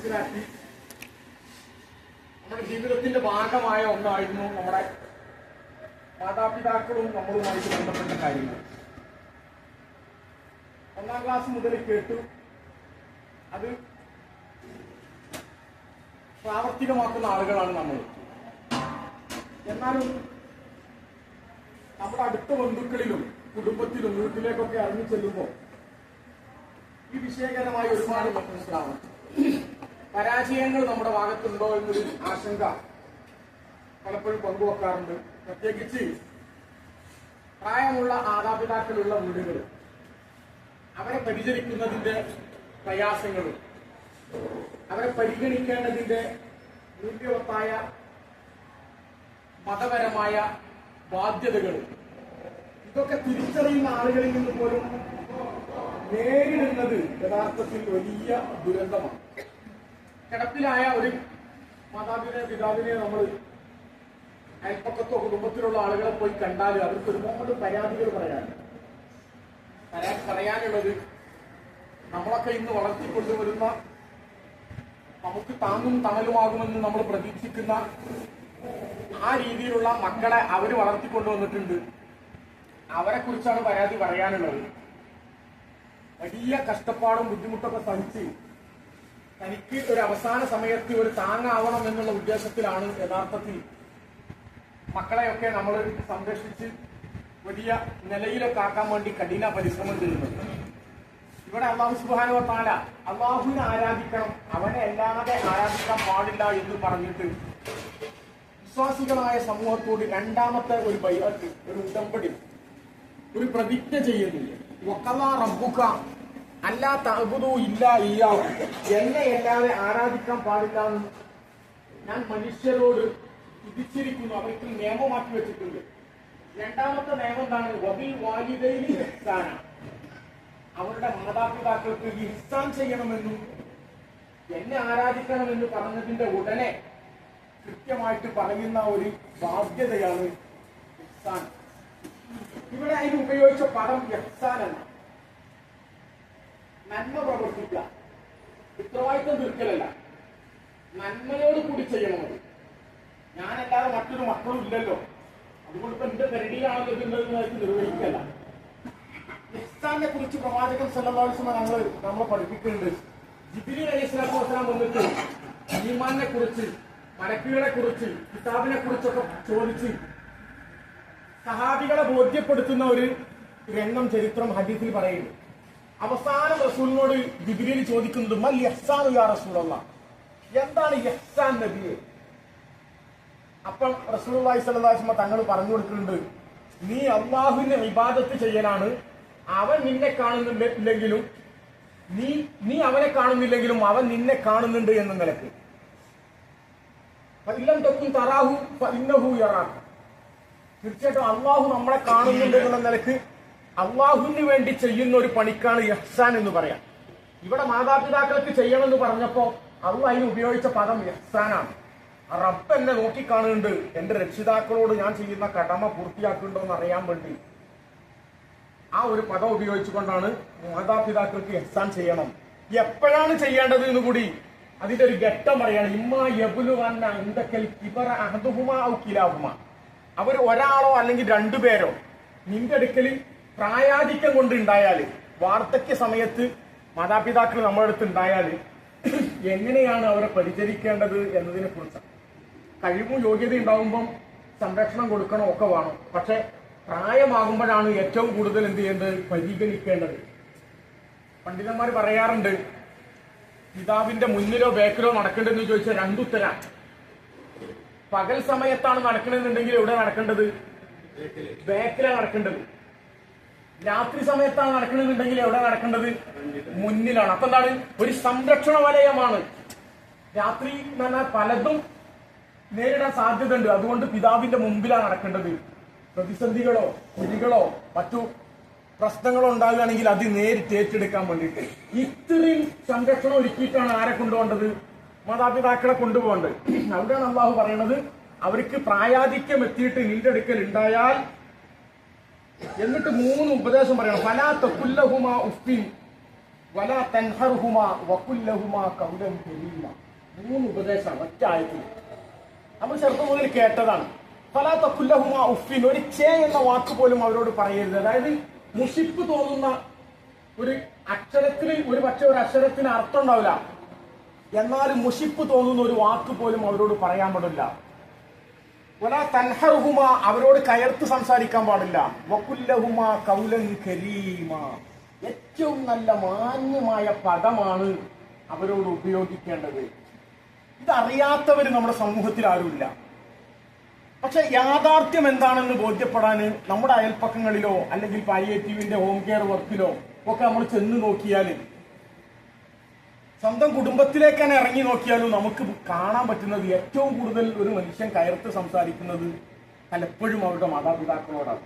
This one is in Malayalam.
മനസ്സിലാക്കി. നമ്മുടെ ജീവിതത്തിന്റെ ഭാഗമായ ഒന്നായിരുന്നു നമ്മുടെ മാതാപിതാക്കളും നമ്മളുമായിട്ട് ബന്ധപ്പെട്ട കാര്യങ്ങൾ. ഒന്നാം ക്ലാസ് മുതൽ കേട്ടു. അത് പ്രാവർത്തികമാക്കുന്ന ആളുകളാണ് നമ്മൾ. എന്നാലും നമ്മുടെ അടുത്ത ബന്ധുക്കളിലും കുടുംബത്തിലും വീട്ടിലേക്കൊക്കെ ഇറങ്ങി ചെല്ലുമ്പോൾ ഈ വിഷയകരമായ ഒരുപാട് മനസ്സിലാവും. പരാജയങ്ങൾ നമ്മുടെ ഭാഗത്തുണ്ടോ എന്നൊരു ആശങ്ക പലപ്പോഴും പങ്കുവെക്കാറുണ്ട്. പ്രത്യേകിച്ച് പ്രായമുള്ള മാതാപിതാക്കളുള്ള വീടുകൾ. അവരെ പരിചരിക്കുന്നതിന്റെ പ്രയാസങ്ങളും അവരെ പരിഗണിക്കേണ്ടതിന്റെ മൂല്യവത്തായ മതപരമായ ബാധ്യതകളും ഇതൊക്കെ തിരിച്ചറിയുന്ന ആളുകളിൽ നിന്ന് പോലും നേരിടുന്നത് യഥാർത്ഥത്തിൽ വലിയ ദുരന്തമാണ്. കിടപ്പിലായ ഒരു മാതാപിതാ പിതാവിനെ നമ്മൾ അയൽപ്പക്കത്തോ കുടുംബത്തിലുള്ള ആളുകളെ പോയി കണ്ടാൽ അവർക്ക് ഒരുപാട് പരാതികൾ പറയാൻ. പരാതി പറയാനുള്ളത് നമ്മളൊക്കെ ഇന്ന് വളർത്തിക്കൊണ്ടുവരുന്ന നമുക്ക് താങ്ങും തണലുമാകുമെന്ന് നമ്മൾ പ്രതീക്ഷിക്കുന്ന ആ രീതിയിലുള്ള മക്കളെ അവർ വളർത്തിക്കൊണ്ടുവന്നിട്ടുണ്ട്. അവരെ കുറിച്ചാണ് പരാതി പറയാനുള്ളത്. വലിയ കഷ്ടപ്പാടും ബുദ്ധിമുട്ടൊക്കെ സഹിച്ച് തനിക്ക് ഒരു അവസാന സമയത്ത് ഒരു താങ്ങാവണം എന്നുള്ള ഉദ്ദേശത്തിലാണ് യഥാർത്ഥത്തിൽ മക്കളെയൊക്കെ നമ്മൾ സംരക്ഷിച്ച് വലിയ നിലയിലൊക്കെ ആക്കാൻ വേണ്ടി കഠിന പരിശ്രമം ചെയ്യുന്നത്. ഇവിടെ അള്ളാഹു സുബാനോ താല അള്ളാഹുവിനെ ആരാധിക്കണം അവനെ അല്ലാതെ ആരാധിക്കാൻ പാടില്ല എന്ന് പറഞ്ഞിട്ട് വിശ്വാസികളായ സമൂഹത്തോട് രണ്ടാമത്തെ ഒരു ബൈഅത്ത് ഒരു ഉടമ്പടി ഒരു പ്രതിജ്ഞ ചെയ്യുന്നില്ല വക്കലാ റബ്ബുക അല്ലാ തകുതു ഇല്ല ഇല്ല എന്നെ എല്ലാവരെ ആരാധിക്കാൻ പാടില്ല ഞാൻ മനുഷ്യരോട് വിധിച്ചിരിക്കുന്നു. അവർക്ക് നിയമമാക്കി വെച്ചിട്ടുണ്ട്. രണ്ടാമത്തെ നിയമം എന്താണ്? വബിൽ വാലിദൈനി ഇഹ്സാന അവരുടെ മാതാപിതാക്കൾക്ക് ഇഹ്സാൻ ചെയ്യണമെന്നും എന്നെ ആരാധിക്കണമെന്ന് പറഞ്ഞതിന്റെ ഉടനെ കൃത്യമായിട്ട് പറയുന്ന ഒരു ബാധ്യതയാണ് ഇഹ്സാൻ ഇവിടെ അതിന് ഉപയോഗിച്ച പദം ഇഹ്സാൻ എന്ന നന്മ പ്രവർത്തിക്കുക. ഉത്തരവാദിത്വം തീർക്കലല്ല. നന്മയോട് കൂടി ചെയ്യണം അത്. ഞാനല്ലാതെ മറ്റൊരു മക്കളും ഇല്ലല്ലോ. അതുകൊണ്ട് ഇപ്പൊ എന്റെ പരിധിയിലാണല്ലോ ഇതിണ്ടെന്ന് നിർവഹിക്കല്ല. ഇസ്താനെ കുറിച്ച് പ്രവാചകൻ സല്ലാസ്മ നമ്മൾ നമ്മളെ പഠിപ്പിക്കുന്നുണ്ട്. ജിബിലി വസ്സലാം വന്നിട്ട് ഈമാനെ കുറിച്ച് മലക്കുകളെ കുറിച്ച് കിതാബിനെ കുറിച്ചൊക്കെ ചോദിച്ച് സഹാബികളെ ബോധ്യപ്പെടുത്തുന്ന ഒരു രംഗം ചരിത്രം ഹദീസിൽ പറയുന്നു. അവസാനം റസൂലിനോട് ജിബിലിയിൽ ചോദിക്കുന്നത് മൽ യഹ്സാൻ യാ എന്താണ് യഹ്സാൻ നബിയെ? റസൂലുള്ളാഹി സ്വല്ലല്ലാഹു അലൈഹി തങ്ങൾ പറഞ്ഞു കൊടുക്കുന്നുണ്ട് നീ അള്ളാഹുവിന്റെ വിവാദത്ത് ചെയ്യലാണ്. അവൻ നിന്നെ കാണുന്നില്ലെങ്കിലും നീ നീ അവനെ കാണുന്നില്ലെങ്കിലും അവൻ നിന്നെ കാണുന്നുണ്ട് എന്ന നിലയ്ക്ക്. തറാഹു തീർച്ചയായിട്ടും അള്ളാഹു നമ്മളെ കാണുന്നുണ്ട് എന്നുള്ള നിലയ്ക്ക് അള്ളാഹുവിന് വേണ്ടി ചെയ്യുന്ന ഒരു പണിക്കാണ് യഹ്സാൻ എന്ന് പറയാം. ഇവിടെ മാതാപിതാക്കൾക്ക് ചെയ്യണമെന്ന് പറഞ്ഞപ്പോ അള്ളാഹ് അതിന് ഉപയോഗിച്ച പദം യഹ്സാനാണ് റബ്ബ് എന്നെ നോക്കിക്കാണുന്നുണ്ട്. എന്റെ രക്ഷിതാക്കളോട് ഞാൻ ചെയ്യുന്ന കടമ പൂർത്തിയാക്കുന്നുണ്ടോ എന്ന് അറിയാൻ വേണ്ടി. ആ ഒരു പദം ഉപയോഗിച്ചുകൊണ്ടാണ് മാതാപിതാക്കൾക്ക് എഹ്സാൻ ചെയ്യണം. എപ്പോഴാണ് ചെയ്യേണ്ടത് എന്ന് കൂടി അതിന്റെ ഒരു ഘട്ടം പറയാണ്. ഇമ്മ യബുലു വന്ന എന്തൊക്കെ ഇവർ അഹദുഹുമ ഔ കിലാഹുമ. അവർ ഒരാളോ അല്ലെങ്കിൽ രണ്ടുപേരോ നിന്റെ അടുക്കൽ പ്രായാധിക്യം കൊണ്ട് ഉണ്ടായാൽ വാർദ്ധക്യ സമയത്ത് മാതാപിതാക്കൾ നമ്മുടെ അടുത്ത് ഉണ്ടായാൽ എങ്ങനെയാണ് അവരെ പരിചരിക്കേണ്ടത് എന്നതിനെ കുറിച്ച് കഴിവും യോഗ്യത ഉണ്ടാകുമ്പം സംരക്ഷണം കൊടുക്കണം ഒക്കെ വേണം. പക്ഷെ പ്രായമാകുമ്പോഴാണ് ഏറ്റവും കൂടുതൽ എന്ത് ചെയ്യേണ്ടത്? പരിഗണിക്കേണ്ടത്. പണ്ഡിതന്മാർ പറയാറുണ്ട് പിതാവിന്റെ മുന്നിലോ ബാക്കിലോ നടക്കേണ്ടതെന്ന് ചോദിച്ചാൽ രണ്ടുത്തരാ പകൽ സമയത്താണ് നടക്കണമെന്നുണ്ടെങ്കിൽ എവിടെ നടക്കേണ്ടത്? ബാക്കിലാണ് നടക്കേണ്ടത്. രാത്രി സമയത്താണ് നടക്കണമെന്നുണ്ടെങ്കിൽ എവിടെ നടക്കേണ്ടത്? മുന്നിലാണ്. അപ്പൊ എന്താണ്? ഒരു സംരക്ഷണ വലയമാണ്. രാത്രി എന്ന് പറഞ്ഞാൽ പലതും നേരിടാൻ സാധ്യതയുണ്ട്. അതുകൊണ്ട് പിതാവിന്റെ മുമ്പിലാണ് നടക്കേണ്ടത്. പ്രതിസന്ധികളോ കുഴികളോ മറ്റു പ്രശ്നങ്ങളോ ഉണ്ടാകുകയാണെങ്കിൽ അത് നേരിട്ട് ഏറ്റെടുക്കാൻ വേണ്ടിയിട്ട്. ഇത്രയും സംരക്ഷണം ഒരുക്കിയിട്ടാണ് ആരെ കൊണ്ടുപോകേണ്ടത്? മാതാപിതാക്കളെ കൊണ്ടുപോകേണ്ടത്. അവിടെയാണ് അള്ളാഹു പറയുന്നത് അവർക്ക് പ്രായാധിക്യം എത്തിയിട്ട് നിന്റെ അടുക്കൽ ഉണ്ടായാൽ എന്നിട്ട് മൂന്ന് ഉപദേശം പറയണം. വലാത്ത കുല്ലഹുമ ഉഫിൻ വലാ തൻഹർഹുമ വക്കുല്ലഹുമ കൗലം കരീമ. മൂന്ന് ഉപദേശമാണ് ഒറ്റ ആയത്തിൽ. നമ്മൾ ചെറുപ്പം മുതൽ കേട്ടതാണ്. വലാത്ത തക്കുല്ലഹുമ ഉഫിൻ ഒരു ചേ എന്ന വാക്ക് പോലും അവരോട് പറയരുത്. അതായത് മുഷിപ്പ് തോന്നുന്ന ഒരു അക്ഷരത്തിന് ഒരു പക്ഷെ ഒരു അക്ഷരത്തിന് അർത്ഥം ഉണ്ടാവില്ല. എന്നാൽ മുഷിപ്പ് തോന്നുന്ന ഒരു വാക്ക് പോലും അവരോട് പറയാൻ പാടില്ല. തൻഹർഹുമ അവരോട് കയർത്ത് സംസാരിക്കാൻ പാടില്ല. കൗലൻ കരീമ. ഏറ്റവും നല്ല മാന്യമായ പദമാണ് അവരോട് ഉപയോഗിക്കേണ്ടത്. ഇതറിയാത്തവർ നമ്മുടെ സമൂഹത്തിൽ ആരുമില്ല. പക്ഷെ യാഥാർത്ഥ്യം എന്താണെന്ന് ബോധ്യപ്പെടാൻ നമ്മുടെ അയൽപ്പക്കങ്ങളിലോ അല്ലെങ്കിൽ പാലിയേറ്റീവിന്റെ ഹോം കെയർ വർക്കിലോ ഒക്കെ നമ്മൾ ചെന്ന് നോക്കിയാൽ സ്വന്തം കുടുംബത്തിലേക്ക് തന്നെ ഇറങ്ങി നോക്കിയാലും നമുക്ക് കാണാൻ പറ്റുന്നത് ഏറ്റവും കൂടുതൽ ഒരു മനുഷ്യൻ കയർത്ത് സംസാരിക്കുന്നത് പലപ്പോഴും അവരുടെ മാതാപിതാക്കളോടാണ്.